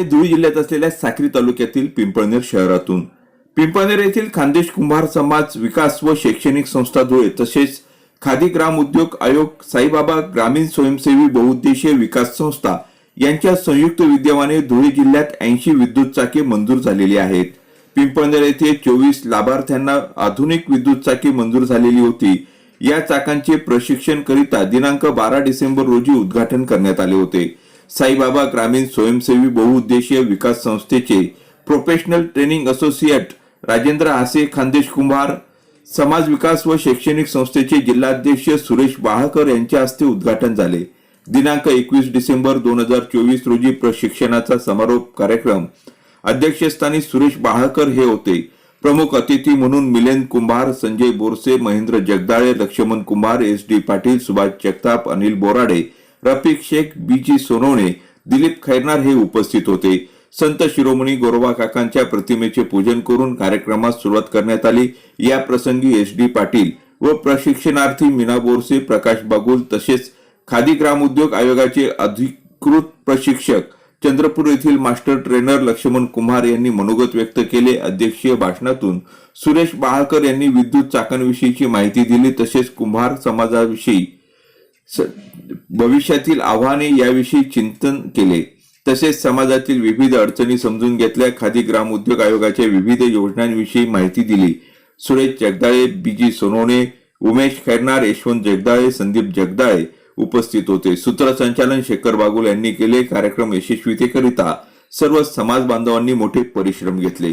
आहे धुळे जिल्ह्यात असलेल्या साक्री तालुक्यातील पिंपळनेर शहरातून. पिंपळनेर येथील खानदेश कुंभार समाज विकास व शैक्षणिक संस्था धुळे तसेच खादी ग्राम उद्योग आयोग साईबाबा ग्रामीण स्वयंसेवी बहुउद्देशीय विकास संस्था यांच्या संयुक्त विद्यमाने धुळे जिल्ह्यात ऐंशी विद्युत चाके मंजूर झालेली आहेत. पिंपळनेर येथे चोवीस लाभार्थ्यांना आधुनिक विद्युत चाके मंजूर झालेली होती. या चाकांचे प्रशिक्षण करिता दिनांक बारा डिसेंबर रोजी उद्घाटन करण्यात आले होते. साईबाबा ग्रामीण स्वयंसेवी बहुउद्देशीय विकास संस्थेचे प्रोफेशनल ट्रेनिंग असोसिएट राजेंद्र आसे खानदेश कुंभार समाज विकास व शैक्षणिक संस्थेचे जिल्हाध्यक्ष सुरेश बाहाकर यांच्या हस्ते उद्घाटन झाले. दिनांक एकवीस डिसेंबर दोन हजार चोवीस रोजी प्रशिक्षणाचा समारोप कार्यक्रम. अध्यक्षस्थानी सुरेश बाहाकर हे होते. प्रमुख अतिथी म्हणून Milind Kumbhar Sanjay Borse Mahendra Jagdale Laxman Kumbhar S D Patil Subhash Jagtap Anil Borade Rafiq Shaikh B G Sonawane Dilip Khairnar हे उपस्थित होते. संत शिरोमणी गोरोबा काकांच्या प्रतिमेचे पूजन करून कार्यक्रमास सुरुवात करण्यात आली. या प्रसंगी एस डी पाटील व प्रशिक्षणार्थी मीना बोरसे प्रकाश बागुल तसेच खादी ग्राम उद्योग आयोगाचे अधिकृत प्रशिक्षक चंद्रपूर येथील मास्टर ट्रेनर लक्ष्मण कुमार यांनी मनोगत व्यक्त केले. अध्यक्षीय भाषणातून सुरेश बाळकर यांनी विद्युत चाकांविषयीची माहिती दिली. तसेच कुंभार समाजाविषयी भविष्यातील आव्हाने याविषयी चिंतन केले. तसेच समाजातील विविध अडचणी समजून घेतल्या. खादी ग्राम उद्योग आयोगाच्या विविध योजनांविषयी माहिती दिली. सुरेश जगदाळे बीजी सोनोने उमेश खैरनार यशवंत जगदाळे संदीप जगदाळे उपस्थित होते. सूत्रसंचालन शेखर बागुल यांनी केले. कार्यक्रम यशस्वीतेकरिता सर्व समाज बांधवांनी मोठे परिश्रम घेतले.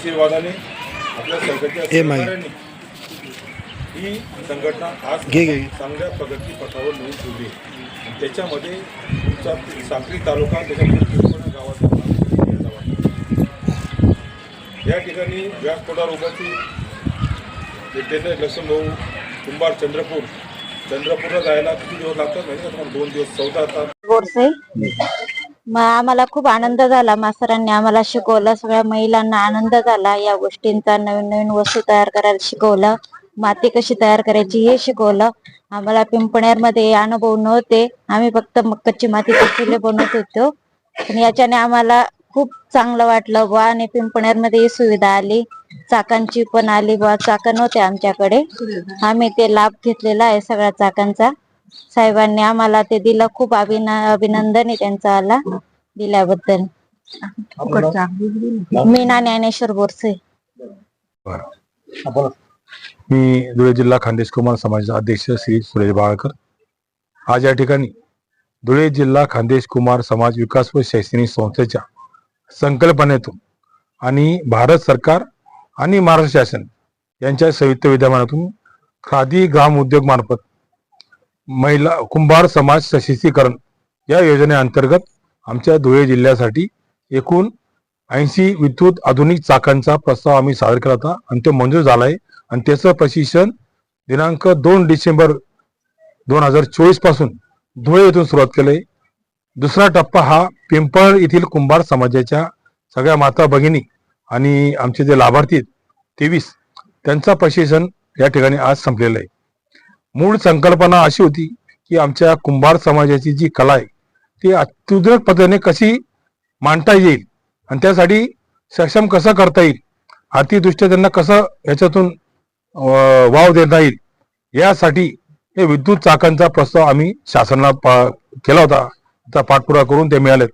आशीर्वादाने आपल्या. सहकार्याने ही संघटना आज. चांगल्या प्रगती पथावर नेऊन ठेवली आणि त्याच्यामध्ये तुमचा साक्री तालुका त्याच्यामध्ये गावाचा. या ठिकाणी व्यासपीठावर उपस्थित जे टेनर लक्ष्मण भाऊ कुंभार चंद्रपूर चंद्रपूरला जायला किती दिवस लागतात माहिती का तुम्हाला दोन दिवस चौदा तास मग आम्हाला खूप आनंद झाला. मास्तरांनी आम्हाला शिकवलं. सगळ्या महिलांना आनंद झाला. या गोष्टींचा नवीन नवीन वस्तू तयार करायला शिकवलं. माती कशी तयार करायची हे शिकवलं. आम्हाला पिंपण्यामध्ये मध्ये अनुभव नव्हते. आम्ही फक्त कच्ची मातीचे चुले बनवत होतो. पण याच्याने आम्हाला खूप चांगलं वाटलं बुवा आणि पिंपण्यामध्ये मध्ये ही सुविधा आली. चाकांची पण आली बुवा. चाकं नव्हते आमच्याकडे. आम्ही ते लाभ घेतलेला आहे सगळ्या चाकांचा. साहेबांनी आम्हाला ते दिलं. खूप अभिन अभिनंदन आहे त्यांचा आला दिल्याबद्दल. मी ना ज्ञानेश्वर बोरसे. मी धुळे जिल्हा खानदेश कुमार समाजाचा अध्यक्ष श्री सुरेश बाळकर. आज या ठिकाणी धुळे जिल्हा खानदेश कुमार समाज विकास व शैक्षणिक संस्थेच्या संकल्पनेतून आणि भारत सरकार आणि महाराष्ट्र शासन यांच्या संयुक्त विद्यमानातून खादी ग्राम उद्योग मार्फत महिला कुंभार समाज सशक्तीकरण या योजनेअंतर्गत आमच्या धुळे जिल्ह्यासाठी एकूण ऐंशी विद्युत आधुनिक चाकांचा प्रस्ताव आम्ही सादर केला होता आणि तो मंजूर झाला आहे आणि त्याचं प्रशिक्षण दिनांक दोन डिसेंबर दोन हजार चोवीसपासून धुळे येथून सुरुवात केलंय. दुसरा टप्पा हा पिंपळ येथील कुंभार समाजाच्या सगळ्या माता भगिनी आणि आमचे जे लाभार्थी आहेत तेवीस त्यांचा प्रशिक्षण या ठिकाणी आज संपलेलं आहे. मूळ संकल्पना अशी होती की आमच्या कुंभार समाजाची जी कला आहे ती अत्युद्रक पद्धतीने कशी मांडता येईल आणि त्यासाठी सक्षम कसं करता येईल आर्थिकदृष्ट्या त्यांना कसं याच्यातून वाव देता येईल यासाठी हे विद्युत चाकांचा प्रस्ताव आम्ही शासनाला पा- केला होता. त्याचा पाठपुरावा करून ते मिळालेत.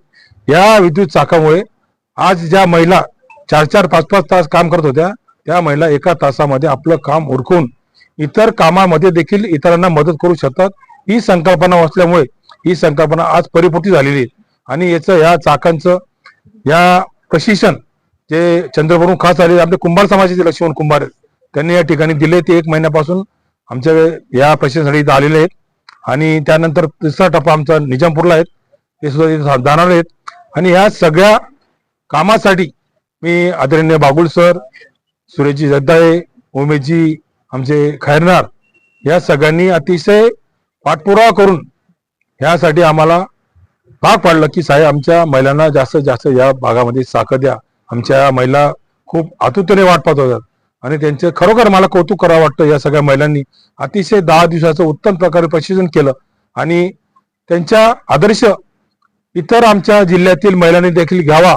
या विद्युत चाकामुळे आज ज्या महिला चार चार पाच पाच तास काम करत होत्या त्या महिला एका तासामध्ये आपलं काम उरकून इतर कामामध्ये देखील इतरांना मदत करू शकतात. ही संकल्पना असल्यामुळे ही संकल्पना आज परिपूर्ती झालेली आहे. आणि याचं या चाकांचं या प्रशिक्षण जे चंद्रपूरून खास आले आपले कुंभार समाजाचे लक्ष्मण कुंभार त्यांनी या ठिकाणी दिले ते एक महिन्यापासून आमच्या या प्रशिक्षणासाठी इथं आलेले आहेत. आणि त्यानंतर तिसरा टप्पा आमचा निजामपूरला आहेत ते सुद्धा जाणार आहेत. आणि या सगळ्या कामासाठी मी आदरणीय बागुल सर सुरेशजी जगदाळे उमेशजी आमचे खैरनार या सगळ्यांनी अतिशय पाठपुरावा करून ह्यासाठी आम्हाला भाग पाडलं की साहेब आमच्या महिलांना जास्तीत जास्त या भागामध्ये साखर द्या. आमच्या महिला खूप आतुरतेने वाट पाहत होतात आणि त्यांचे खरोखर मला कौतुक करावं वाटतं. या सगळ्या महिलांनी अतिशय दहा दिवसाचं उत्तम प्रकारे प्रशिक्षण केलं आणि त्यांच्या आदर्श इतर आमच्या जिल्ह्यातील महिलांनी देखील घ्यावा.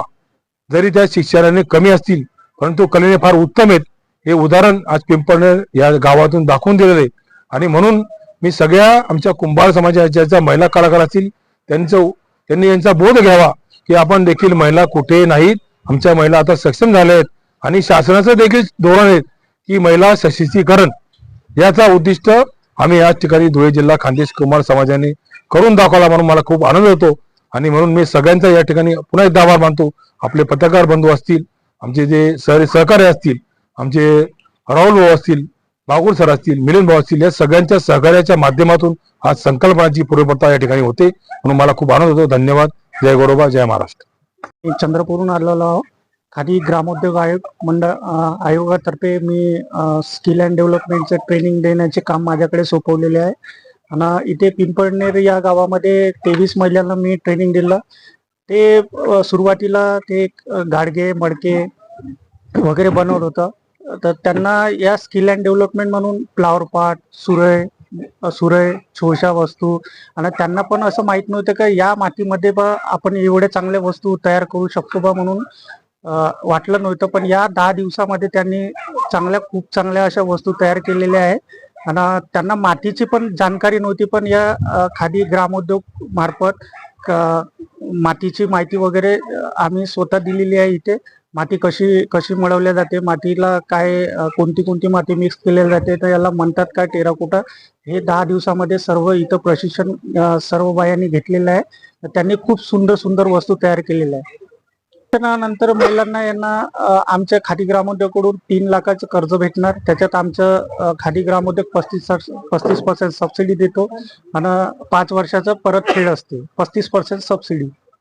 जरी त्या शिक्षणाने कमी असतील परंतु कलेने फार उत्तम आहेत. हे उदाहरण आज पिंपळनेर या गावातून दाखवून दिलेलं. आहे आणि म्हणून मी सगळ्या आमच्या कुंभार समाजाच्या महिला कलाकार असतील त्यांचं त्यांनी यांचा बोध घ्यावा की आपण देखील महिला कुठे नाहीत आमच्या महिला आता सक्षम झाल्या आहेत. आणि शासनाचं देखील धोरण आहे की महिला सशक्तीकरण. याचा उद्दिष्ट आम्ही याच ठिकाणी धुळे जिल्हा खानदेश कुमार समाजाने करून दाखवला म्हणून मला खूप आनंद होतो. आणि म्हणून मी सगळ्यांचा या ठिकाणी पुन्हा एकदा आभार मानतो. आपले पत्रकार बंधू असतील आमचे जे सह सहकारी असतील आमचे राहुल भाऊ असतील बागुल सर असतील मिलन भाऊ असतील या सगळ्यांच्या सहकार्याच्या माध्यमातून आज संकल्पनाची पूर्वता या ठिकाणी होते. म्हणून मला खूप आनंद होतो. धन्यवाद. जय गोरोबा जय महाराष्ट्र. मी चंद्रपूरहून आलेलो आहो. खादी ग्रामोद्योग आयोग मंडळ आयोगातर्फे मी स्किल अँड डेव्हलपमेंटचं ट्रेनिंग देण्याचे काम माझ्याकडे सोपवलेले आहे. आणि इथे पिंपळनेर या गावामध्ये तेवीस महिलांना मी ट्रेनिंग दिलं. ते सुरुवातीला ते गाडगे मडके वगैरे बनवत होतं. तर त्यांना या स्किल अँड डेव्हलपमेंट म्हणून फ्लावर पार्ट सुरय सुरय छोशा वस्तू आणि त्यांना पण असं माहीत नव्हतं का या मातीमध्ये बा आपण एवढ्या चांगल्या वस्तू तयार करू शकतो बा म्हणून वाटलं नव्हतं. पण या दहा दिवसामध्ये त्यांनी चांगल्या खूप चांगल्या अशा वस्तू तयार केलेल्या आहे आणि त्यांना मातीची पण जाणकारी नव्हती. पण या खादी ग्रामोद्योग मार्फत क- मातीची माहिती वगैरे आम्ही स्वतः दिलेली आहे इथे. माती कशी कशी मिळवल्या जाते मातीला काय कोणती कोणती माती मिक्स केलेली जाते तर याला म्हणतात काय टेराकोटा हे दहा दिवसामध्ये सर्व इथं प्रशिक्षण सर्व बायांनी घेतलेलं आहे. त्यांनी खूप सुंदर सुंदर वस्तू तयार केलेल्या आहे नंतर महिलांना यांना आमच्या खादी ग्रामोद्योगकडून तीन लाखाचं कर्ज भेटणार. त्याच्यात आमचं खादी ग्रामोद्योग पस्तीस पस्तीस पर्सेंट सबसिडी देतो. आणि पाच वर्षाचं परतफेड असते. पस्तीस पर्सेंट सबसिडी